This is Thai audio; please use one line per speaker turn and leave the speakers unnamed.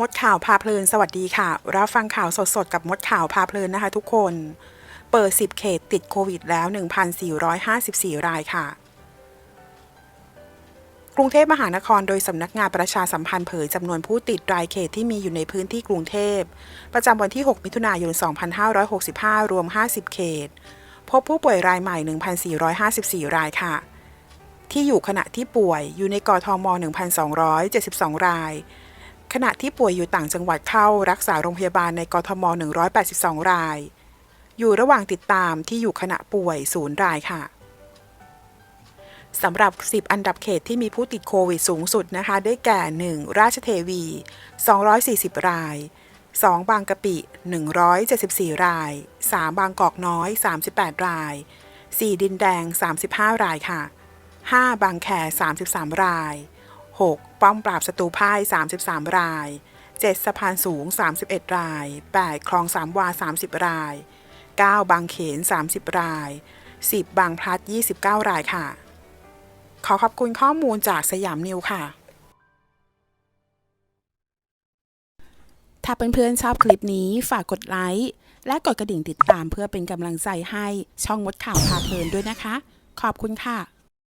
มดข่าวพาเพลินสวัสดีค่ะ รับฟังข่าวสดๆ กับมดข่าวพาเพลินนะคะทุกคน เปิด 10 เขตติดโควิดแล้ว 1,454 รายค่ะ กรุงเทพมหานครโดยสำนักงานประชาสัมพันธ์เผยจำนวนผู้ติดรายเขตที่มีอยู่ในพื้นที่กรุงเทพ ประจำวันที่ 6 มิถุนายน 2565 รวม 50 เขต พบผู้ป่วยรายใหม่ 1,454 รายค่ะ ที่อยู่ขณะที่ป่วยอยู่ในกทม 1,272 ราย ขณะที่ป่วยอยู่ต่างจังหวัดเข้ารักษาโรงพยาบาลในกทม 182 ราย อยู่ระหว่างติดตามที่อยู่ขณะป่วยศูนย์รายค่ะสำหรับ 10 อันดับเขตที่มีผู้ติดโควิดสูงสุดนะคะ ได้แก่ 1. ราชเทวี 240 ราย 2. บางกะปิ 174 ราย 3. บางกอกน้อย 38 ราย 4. ดินแดง 35 รายค่ะ 5. บางแค 33 ราย 6. ป้อมปราบศัตรูพ่าย 33 ราย 7. สะพานสูง 31 ราย 8. คลองสามวา 30 ราย 9. บางเขน 30 ราย 10. บางพลัด 29 รายค่ะ ขอขอบคุณข้อมูลจากสยามนิวค่ะ ถ้าเพื่อนๆชอบคลิปนี้ฝากกดไลค์และกดกระดิ่งติดตามเพื่อเป็นกำลังใจให้ช่องมดข่าวพาเพลินด้วยนะคะ ขอบคุณค่ะ